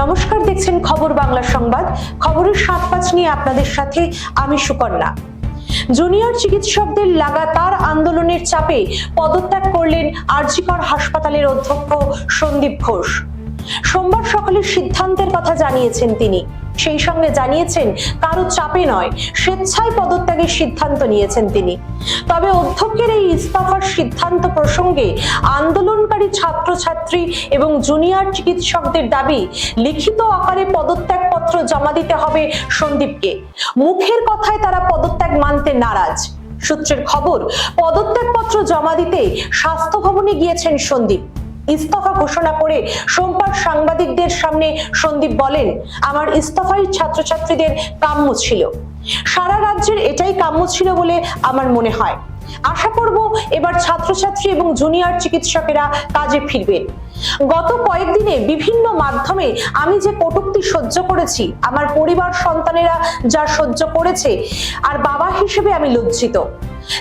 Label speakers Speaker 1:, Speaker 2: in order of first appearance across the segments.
Speaker 1: নমস্কার, দেখছেন খবর বাংলা সংবাদ। খবরের সাত পাঁচ নিয়ে আপনাদের সাথে আমি সুকন্যা। জুনিয়র চিকিৎসকদের লাগাতার আন্দোলনের চাপে পদত্যাগ করলেন আরজিকর হাসপাতালের অধ্যক্ষ সন্দীপ ঘোষ। সোমবার সকালে সিদ্ধান্তের কথা জানিয়েছেন তিনি। সেই সঙ্গে জানিয়েছেন, কারও চাপে নয়, স্বেচ্ছায় পদত্যাগের সিদ্ধান্ত নিয়েছেন তিনি। তবে অধ্যক্ষের এই ইস্তফার সিদ্ধান্ত প্রসঙ্গে আন্দোলনকারী ছাত্রছাত্রী এবং জুনিয়র চিকিৎসকদের দাবি, লিখিত আকারে পদত্যাগপত্র জমা দিতে হবে সন্দীপকে। মুখের কথায় তারা পদত্যাগ মানতে নারাজ। সূত্রের খবর, পদত্যাগপত্র জমা দিতে স্বাস্থ্য ভবনে গিয়েছেন সন্দীপ। ইস্তফা ঘোষণা করে সোমবার সাংবাদিকদের সামনে সন্দীপ বলেন, আমার ইস্তফাই ছাত্রছাত্রীদের কাম্য ছিল। সারা রাজ্যের এটাই কাম্য ছিল বলে আমার মনে হয়। আশা করব এবার ছাত্রছাত্রী এবং জুনিয়র চিকিৎসকেরা কাজে ফিরবেন গত কয়েকদিনে বিভিন্ন মাধ্যমে আমি যে কটূক্তি সহ্য করেছি, আমার পরিবার সন্তানেরা যা সহ্য করেছে, আর বাবা হিসেবে আমি লজ্জিত।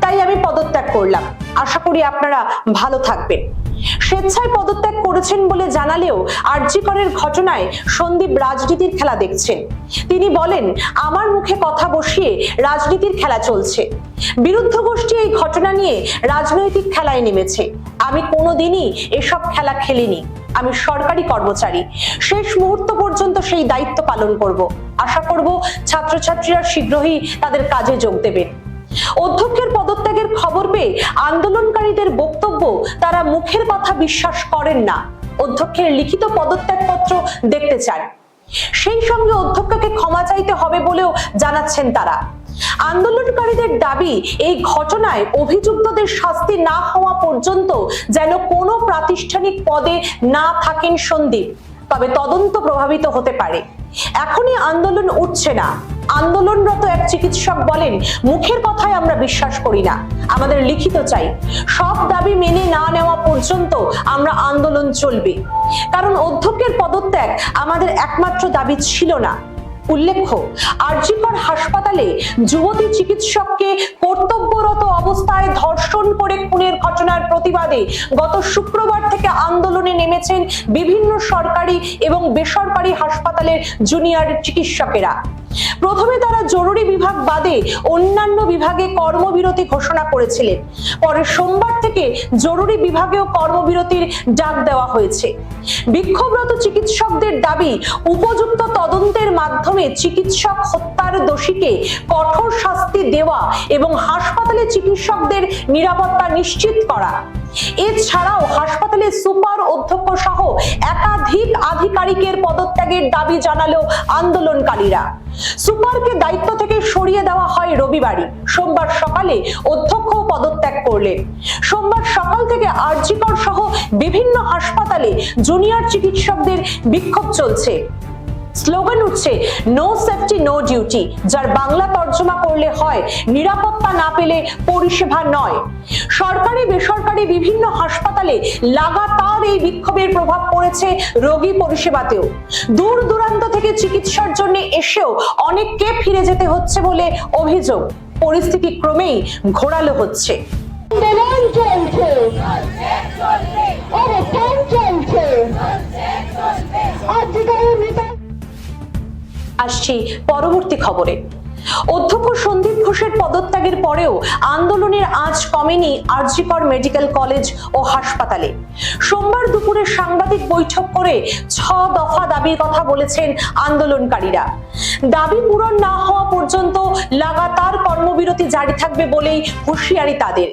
Speaker 1: তাই আমি পদত্যাগ করলাম। আশা করি আপনারা ভালো থাকবেন। স্বেচ্ছায় পদত্যাগ করেছেন বলে জানালেও আরজিকরের ঘটনায় সন্দীপ রাজনীতির খেলা দেখছেন। তিনি বলেন, আমার মুখে কথা বসিয়ে রাজনীতির খেলা চলছে। বিরুদ্ধ গোষ্ঠী এই ঘটনা নিয়ে রাজনৈতিক খেলায় নেমেছে। আমি কোনোদিনই এসব খেলা খেলিনি। আমি সরকারি কর্মচারী। শেষ মুহূর্ত পর্যন্ত সেই দায়িত্ব পালন করব। আশা করব ছাত্রছাত্রীরা শীঘ্রই তাদের কাজে যোগ দেবেন। অধ্যক্ষের পদত্যাগের খবর পেয়ে আন্দোলনকারীদের বক্তব্য তারা মুখের কথা বিশ্বাস করেন না। অধ্যক্ষের লিখিত পদত্যাগপত্র দেখতে চান। সেই সঙ্গে অধ্যক্ষকে ক্ষমা চাইতে হবে বলেও জানাচ্ছেন তারা। আন্দোলনকারীদের দাবি, এই ঘটনায় অভিযুক্তদের শাস্তি না হওয়া পর্যন্ত যেন কোনো প্রাতিষ্ঠানিক পদে না থাকেন সন্দীপ। তবে তদন্ত প্রভাবিত হতে পারে। এখনই আন্দোলন উঠছে না। আন্দোলনরত এক চিকিৎসক বলেন, মুখের কথায় আমরা বিশ্বাস করি না। আমাদের লিখিত চাই, সব দাবি মেনে না নেওয়া পর্যন্ত আমরা আন্দোলন চলবে। কারণ অধ্যক্ষের পদত্যাগ আমাদের একমাত্র দাবি ছিল না। উল্লেখ্য, আরজিকর হাসপাতালে যুবতী চিকিৎসককে কর্তব্যরত অবস্থায় ধর্ষণ করে খুনের ঘটনার প্রতিবাদে গত শুক্রবার থেকে আন্দোলনে নেমেছেন বিভিন্ন সরকারি এবং বেসরকারি হাসপাতালের জুনিয়র চিকিৎসকেরা। প্রথমে তারা জরুরি বিভাগ বাদে অন্যান্য বিভাগে কর্মবিরতি ঘোষণা করেছিলেন। পরে সোমবার থেকে জরুরি বিভাগেও কর্মবিরতির ডাক দেওয়া হয়েছে। বিক্ষোভরত চিকিৎসকদের দাবি, উপযুক্ত তদন্তের মাধ্যমে চিকিৎসক হত্যার দোষীকে কঠোর শাস্তি দেওয়া এবং হাসপাতালে চিকিৎসকদের নিরাপত্তা নিশ্চিত করা। এছাড়াও হাসপাতালে সুপার অধ্যক্ষ সহ একাধিক আধিকারিকের পদত্যাগের দাবি জানালো আন্দোলনকারীরা। সুপারকে দায়িত্ব থেকে সরিয়ে দেওয়া হয় রবিবারই। সোমবার সকালে অধ্যক্ষ পদত্যাগ করলেন। সোমবার সকাল থেকে আরজিকর সহ বিভিন্ন হাসপাতালে জুনিয়র চিকিৎসকদের বিক্ষোভ চলছে। স্লোগান উঠছে নো সেফটি নো ডিউটি যার বাংলা তর্জমা করলে হয়, নিরাপত্তা না পেলে পরিষেবা নয় সরকারি, বেসরকারি বিভিন্ন হাসপাতালে লাগাতার এই বিক্ষোভের প্রভাব পড়েছে রোগী পরিষেবাতেও। দূর দূরান্ত থেকে চিকিৎসার জন্য এসেও অনেককে ফিরে যেতে হচ্ছে বলে অভিযোগ। পরিস্থিতি ক্রমেই ঘোরালো হচ্ছে।
Speaker 2: চলছে
Speaker 1: আসছি পরবর্তী খবরে। অধ্যক্ষ সন্দীপ ঘোষের পদত্যাগের পরেও আন্দোলনের আজ কমেনি আরজিকর মেডিকেল কলেজ ও হাসপাতালে। সোমবার দুপুরে সাংবাদিক বৈঠক করে ছ দফা দাবির কথা বলেছেন আন্দোলনকারীরা। দাবি পূরণ না হওয়া পর্যন্ত লাগাতার কর্মবিরতি জারি থাকবে বলেই হুঁশিয়ারি তাদের।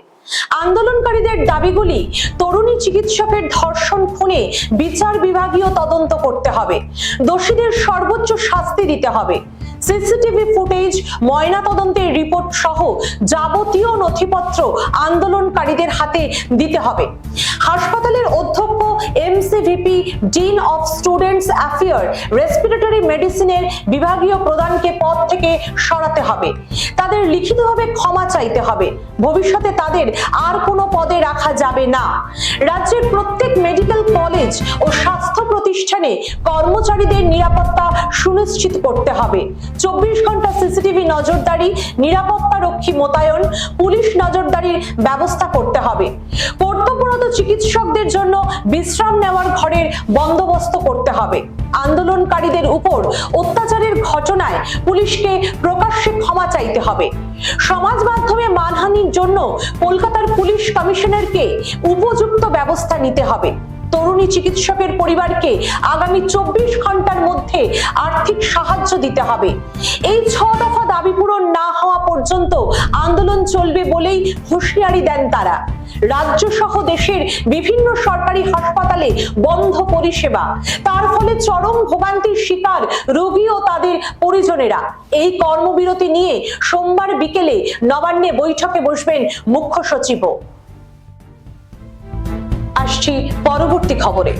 Speaker 1: আন্দোলনকারীদের দাবিগুলি তরুণী চিকিৎসকের ধর্ষণ খুনে বিচার বিভাগীয় তদন্ত করতে হবে। দোষীদের সর্বোচ্চ শাস্তি দিতে হবে। সিসিটিভি ফুটেজ ময়না তদন্তের রিপোর্ট সহ যাবতীয় নথিপত্র আন্দোলনকারীদের হাতে দিতে হবে। হাসপাতালের অধ্যক্ষ MSVP dean of students affair respiratory মেডিসিনের বিভাগীয় প্রধানকে পদ থেকে সরাতে হবে। তাদের লিখিতভাবে ক্ষমা চাইতে হবে। ভবিষ্যতে তাদের আর কোনো পদে রাখা যাবে না। রাজ্যের প্রত্যেক মেডিকেল কলেজ ও প্রতিষ্ঠানে কর্মচারীদের নিরাপত্তা সুনিশ্চিত করতে হবে। চব্বিশ ঘণ্টা সিসিটিভি নজরদারি, নিরাপত্তা রক্ষী মোতায়েন, পুলিশ নজরদারির ব্যবস্থা করতে হবে। কর্তব্যরত চিকিৎসকদের জন্য বিশ্রাম নেওয়ার ঘরের বন্দোবস্ত করতে হবে। আন্দোলনকারীদের উপর অত্যাচারের ঘটনায় পুলিশকে প্রকাশ্যে ক্ষমা চাইতে হবে। সমাজ মাধ্যমে মানহানির জন্য কলকাতার পুলিশ কমিশনারকে উপযুক্ত ব্যবস্থা নিতে হবে। তরুণী চিকিৎসকের পরিবারকে আগামী চব্বিশ ঘণ্টার মধ্যে আর্থিক সাহায্য দিতে হবে। এই ছ দফা দাবি পূরণ না হওয়া পর্যন্ত আন্দোলন চলবে বলেই হুঁশিয়ারি দেন তারা। রাজ্য সহ দেশের বিভিন্ন সরকারি হাসপাতালে বন্ধ পরিষেবা। তার ফলে চরম ভোগান্তির শিকার রোগী ও তাদের পরিজনেরা। এই কর্মবিরতি নিয়ে সোমবার বিকেলে নবান্নে বৈঠকে বসবেন মুখ্য সচিবও। আসছি পরবর্তী খবরে।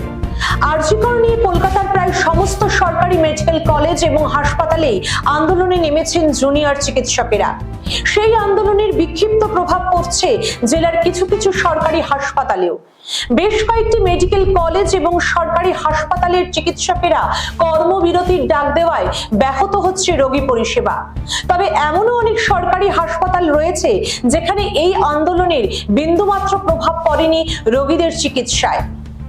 Speaker 1: আরজিকর নিয়ে কলকাতার প্রায় সমস্ত সরকারি মেডিকেল কলেজ এবং হাসপাতালে আন্দোলনে নেমেছেন জুনিয়র চিকিৎসকেরা। সেই আন্দোলনের বিক্ষিপ্ত প্রভাব পড়ছে জেলার কিছু কিছু সরকারি হাসপাতালেও। বেশ কয়েকটি মেডিকেল কলেজ এবং সরকারি হাসপাতালের চিকিৎসকেরা কর্মবিরতির ডাক দেওয়ায় ব্যাহত হচ্ছে রোগী পরিষেবা। তবে এমনও অনেক সরকারি হাসপাতাল রয়েছে যেখানে এই আন্দোলনের বিন্দুমাত্র প্রভাব পড়েনি রোগীদের চিকিৎসায়।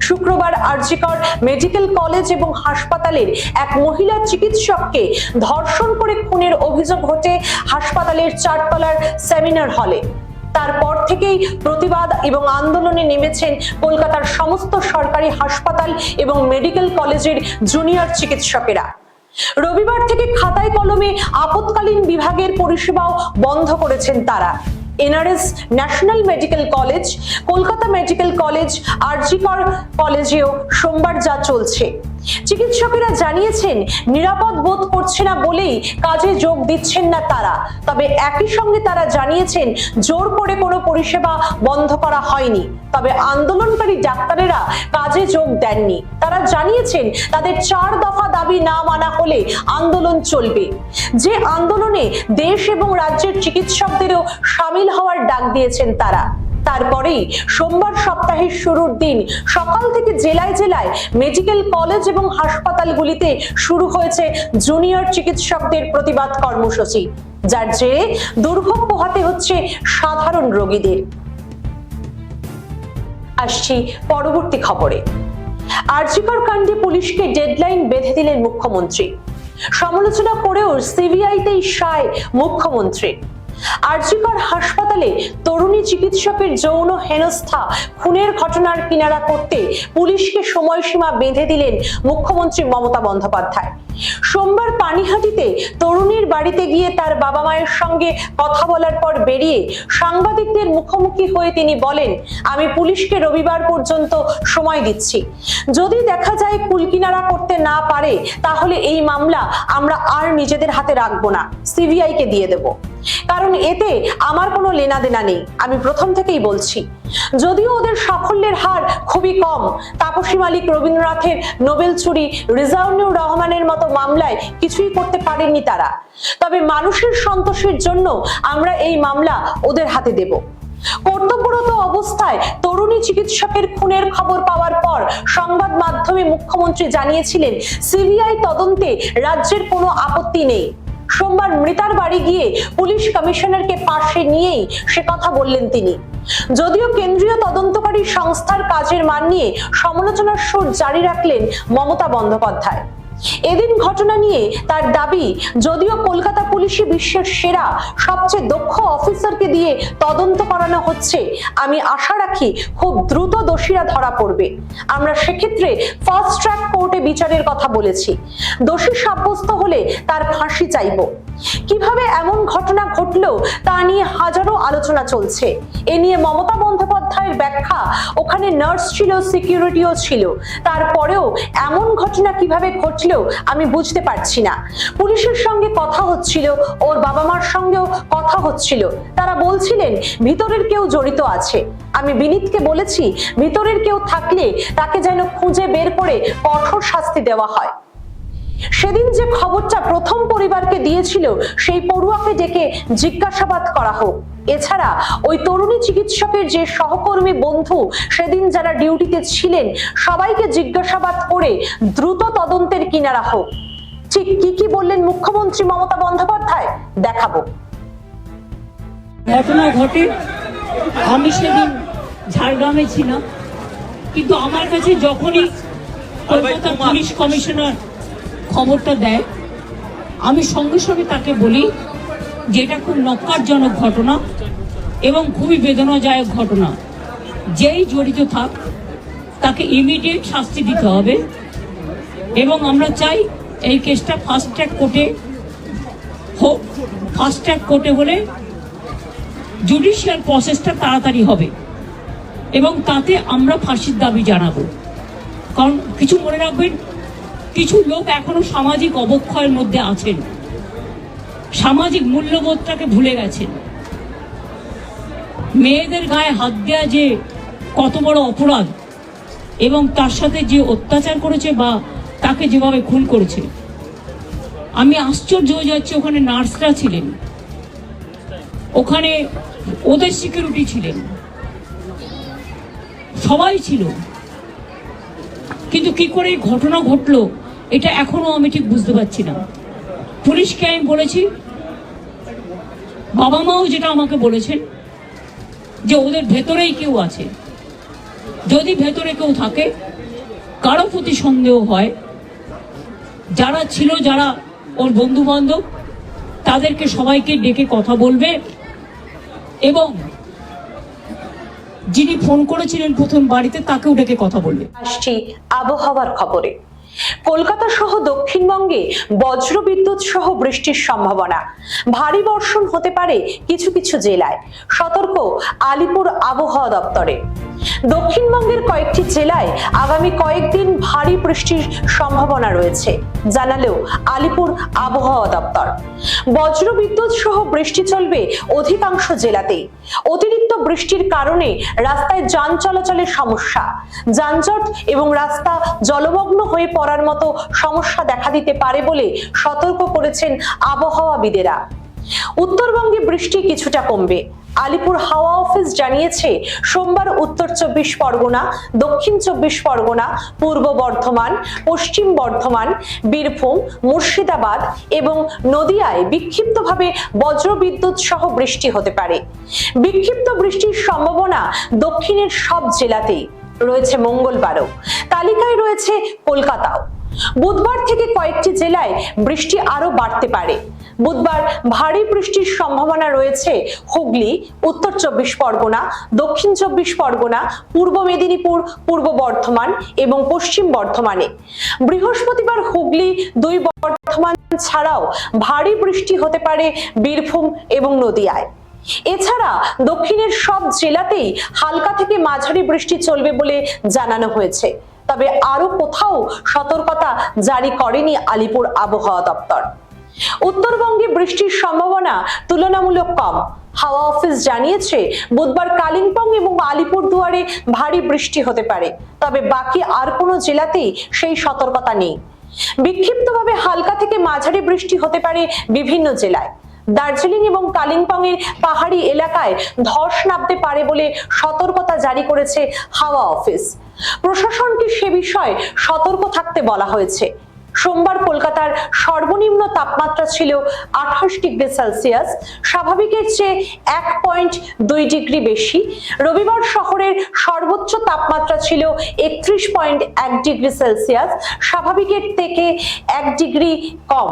Speaker 1: শুক্রবার আরজিকর মেডিকেল কলেজ এবং হাসপাতালের এক মহিলা চিকিৎসককে ধর্ষণ করে খুনের অভিযোগ ঘটে হাসপাতালের চারতলার সেমিনার হলে। তারপর থেকেই প্রতিবাদ এবং আন্দোলনে নেমেছেন কলকাতার সমস্ত সরকারি হাসপাতাল এবং মেডিকেল কলেজের জুনিয়র চিকিৎসকেরা। রবিবার থেকে খাতায় কলমে আপৎকালীন বিভাগের পরিষেবাও বন্ধ করেছেন তারা। NRS national medical college Kolkata medical college আর আরজিকর কলেজেও সোমবার যা চলছে। চিকিৎসকেরা জানিয়েছেন, নিরাপদ বোধ করছে না বলেই কাজে যোগ দিচ্ছেন না তারা। তবে একই সঙ্গে তারা জানিয়েছেন, জোর করে কোনো পরিষেবা বন্ধ করা হয়নি। তবে আন্দোলনকারী ডাক্তারেরা কাজে যোগ দেননি। তারা জানিয়েছেন, তাদের চার দফা দাবি না মানা হলে আন্দোলন চলবে। যে আন্দোলনে দেশ এবং রাজ্যের চিকিৎসকদেরও সামিল হওয়ার ডাক দিয়েছেন তারা। তারপরেই সোমবার সপ্তাহের শুরুর দিন সকাল থেকে জেলায় জেলায় মেডিকেল কলেজ এবং হাসপাতালগুলিতে শুরু হয়েছে জুনিয়র চিকিৎসকদের প্রতিবাদ কর্মসূচি, যার জেরে দুর্ভোগ পোহাতে হচ্ছে সাধারণ রোগীদের। আসছি পরবর্তী খবরে। আরজিকর কাণ্ডে পুলিশকে ডেডলাইন বেঁধে দিলেন মুখ্যমন্ত্রী। সমালোচনা করেও সিবিআইতেই সায় মুখ্যমন্ত্রী আরজিকর হাসপাতালে তরুণী চিকিৎসকের যৌন হেনস্থা, খুনের ঘটনার কিনারা করতে পুলিশকে সময়সীমা বেঁধে দিলেন মুখ্যমন্ত্রী মমতা বন্দ্যোপাধ্যায়। সোমবার পানিহাটিতে তরুণীর বাড়িতে গিয়ে তার বাবা মায়ের সঙ্গে কথা বলার পর বেরিয়ে সাংবাদিকদের মুখোমুখি হয়ে তিনি বলেন, আমি পুলিশকে রবিবার পর্যন্ত সময় দিচ্ছি। যদি দেখা যায় কুলকিনারা করতে না পারে, তাহলে এই মামলা আমরা আর নিজেদের হাতে রাখব না। সিবিআই কে দিয়ে দেব। কারণ এতে আমার কোনো লেনাদেনা নেই। আমি প্রথম থেকেই বলছি। যদিও ওদের সাফল্যের হার খুবই কম, তাপসী মালিক রবীন্দ্রনাথের নোবেল চুরি রিজাউনুর রহমানের মতো মামলায় কিছুই করতে পারেননি তারা। তবে মানুষের সন্তোষের জন্য আমরা এই মামলা ওদের হাতে দেব। কর্তব্যরত অবস্থায় তরুণী চিকিৎসকের খুনের খবর পাওয়ার পর সংবাদ মাধ্যমে মুখ্যমন্ত্রী জানিয়েছিলেন, সিবিআই তদন্তে রাজ্যের কোনো আপত্তি নেই। সোমবার মৃতার বাড়ি গিয়ে পুলিশ কমিশনারকে পাশে নিয়েই সে কথা বললেন তিনি। যদিও কেন্দ্রীয় তদন্তকারী সংস্থার কাজের মান নিয়ে সমালোচনার সুর জারি রাখলেন মমতা বন্দ্যোপাধ্যায়। এদিন ঘটনা নিয়ে তার দাবি, যদিও কলকাতা পুলিশে বিশ্বের সেরা, সবচেয়ে দক্ষ অফিসারকে দিয়ে তদন্ত করানো হচ্ছে, আমি আশা রাখি খুব দ্রুত দোষীরা ধরা পড়বে। আমরা সেক্ষেত্রে ফার্স্ট ট্র্যাক কোর্টে বিচারের কথা বলেছি। দোষী সাব্যস্ত হলে তার ফাঁসি চাইব। কীভাবে এমন ঘটনা ঘটলো তা নিয়ে হাজারো আলোচনা চলছে। এ নিয়ে মমতা বন্দ্যোপাধ্যায়ের ব্যাখ্যা ওখানে নার্স ছিল, সিকিউরিটিও ছিল। তারপরেও এমন ঘটনা কীভাবে ঘটলো আমি বুঝতে পারছি না। পুলিশের সঙ্গে কথা হচ্ছিল, ওর বাবা মার সঙ্গেও কথা হচ্ছিল। তারা বলছিলেন, ভিতরের কেউ জড়িত আছে। আমি বিনীতকে বলেছি, ভিতরের কেউ থাকলে তাকে যেন খুঁজে বের করে কঠোর শাস্তি দেওয়া হয়। সেদিন যে খবরটা প্রথম পরিবারকে দিয়েছিল সেই পড়ুয়াকে ডেকে জিজ্ঞাসাবাদ করা হোক। এছাড়া ওই তরুণী চিকিৎসকের যে সহকর্মী বন্ধু সেদিন যারা ডিউটিতে ছিলেন সবাইকে জিজ্ঞাসাবাদ করে দ্রুত তদন্তের কিনারা হোক। ঠিক কি কি বললেন মুখ্যমন্ত্রী মমতা বন্দ্যোপাধ্যায়? দেখাবো।
Speaker 3: ঘটনা ঘটে। আমি সেদিন ঝাড়গ্রামে ছিলাম। কিন্তু আমার কাছে যখনই কলকাতা পুলিশ কমিশনার খবরটা দেয়। আমি সঙ্গে সঙ্গে তাকে বলি যে এটা খুব নক্কারজনক ঘটনা এবং খুবই বেদনাদায়ক ঘটনা। যেই জড়িত থাক, তাকে ইমিডিয়েট শাস্তি দিতে হবে এবং আমরা চাই এই কেসটা ফাস্ট ট্র্যাক কোর্টে হোক। ফাস্ট ট্র্যাক কোর্টে হলে জুডিশিয়াল প্রসেসটা তাড়াতাড়ি হবে এবং তাতে আমরা ফাঁসির দাবি জানাব। কারণ কিছু মনে রাখবেন কিছু লোক এখনও সামাজিক অবক্ষয়ের মধ্যে আছেন। সামাজিক মূল্যবোধটাকে ভুলে গেছেন। মেয়েদের গায়ে হাত দেওয়া যে কত বড় অপরাধ, এবং তার সাথে যে অত্যাচার করেছে বা তাকে যেভাবে খুন করেছে। আমি আশ্চর্য হয়ে যাচ্ছি, ওখানে নার্সরা ছিলেন। ওখানে ওদের সিকিউরিটি ছিলেন। সবাই ছিল। কিন্তু কি করে এই ঘটনা ঘটলো? এটা এখনও আমি ঠিক বুঝতে পারছি না। পুলিশকে আমি বলেছি, বাবা মাও যেটা আমাকে বলেছেন, যে ওদের ভেতরেই কেউ আছে। যদি ভেতরে কেউ থাকে, কারও প্রতি সন্দেহ হয়, যারা ছিল, যারা ওর বন্ধু বান্ধব তাদেরকে সবাইকে ডেকে কথা বলবে এবং যিনি ফোন করেছিলেন প্রথম বাড়িতে, তাকেও ডেকে কথা বলবে।
Speaker 1: আসছি আবহাওয়ার খবরে। কলকাতা সহ দক্ষিণবঙ্গে বজ্র বিদ্যুৎ সহ বৃষ্টির সম্ভাবনা। ভারী বর্ষণ হতে পারে কিছু কিছু জেলায়। সতর্ক আলিপুর আবহাওয়া দপ্তরে। দক্ষিণবঙ্গের কয়েকটি জেলায় আগামী কয়েকদিন ভারী বৃষ্টির সম্ভাবনা রয়েছে, জানালেও আলিপুর আবহাওয়া দপ্তর। বজ্র বিদ্যুৎ সহ বৃষ্টি চলবে অধিকাংশ জেলাতেই। অতিরিক্ত বৃষ্টির কারণে রাস্তায় যান চলাচলের সমস্যা। যানজট এবং রাস্তা জলমগ্ন হয়ে পড়ার মতো সমস্যা দেখা দিতে পারে বলে সতর্ক করেছেন আবহাওয়াবিদেরা। উত্তরবঙ্গে বৃষ্টি কিছুটা কমবে। আলিপুর হাওয়া অফিস জানিয়েছে, সোমবার উত্তর চব্বিশ পরগনা, দক্ষিণ চব্বিশ পরগনা, পূর্ব বর্ধমান, পশ্চিম বর্ধমান, বীরভূম, মুর্শিদাবাদ এবং নদিয়ায় বিক্ষিপ্তভাবে বজ্রবিদ্যুৎ সহ বৃষ্টি হতে পারে। বিক্ষিপ্ত বৃষ্টির সম্ভাবনা দক্ষিণের সব জেলাতেই। রয়েছে মঙ্গলবারও। তালিকায় রয়েছে কলকাতাও। বুধবার থেকে কয়েকটি জেলায় বৃষ্টি আরও বাড়তে পারে। বুধবার ভারী বৃষ্টির সম্ভাবনা রয়েছে হুগলি, উত্তর চব্বিশ পরগনা, দক্ষিণ চব্বিশ পরগনা, পূর্ব মেদিনীপুর, পূর্ব বর্ধমান এবং পশ্চিম বর্ধমানে। বৃহস্পতিবার হুগলি, দুই বর্ধমান ছাড়াও ভারী বৃষ্টি হতে পারে বীরভূম এবং নদিয়ায়। এছাড়া দক্ষিণের সব জেলাতেই হালকা থেকে মাঝারি বৃষ্টি চলবে বলে জানানো হয়েছে। তবে আরও কোথাও সতর্কতা জারি করেনি আলিপুর আবহাওয়া দপ্তর। উত্তরবঙ্গে বৃষ্টির সম্ভাবনা তুলনামূলক কম। হাওয়া অফিস জানিয়েছে, বুধবার কালিম্পং এবং আলিপুর দুয়ারে ভারী বৃষ্টি হতে পারে। তবে বাকি আর কোনো জেলাতেই সেই সতর্কতা নেই। বিক্ষিপ্তভাবে হালকা থেকে মাঝারি বৃষ্টি হতে পারে বিভিন্ন জেলায়। দার্জিলিং এবং কালিম্পং এর পাহাড়ি এলাকায় ধস নামতে পারে বলে সতর্কতা জারি করেছে হাওয়া অফিস। প্রশাসনকে সে বিষয়ে সতর্ক থাকতে বলা হয়েছে? সোমবার কলকাতার সর্বনিম্ন তাপমাত্রা ছিল আঠাশ ডিগ্রি সেলসিয়াস, স্বাভাবিকের চেয়ে এক পয়েন্ট দুই ডিগ্রি বেশি। রবিবার শহরের সর্বোচ্চ তাপমাত্রা ছিল একত্রিশ পয়েন্ট এক ডিগ্রি সেলসিয়াস, স্বাভাবিকের থেকে এক ডিগ্রি কম।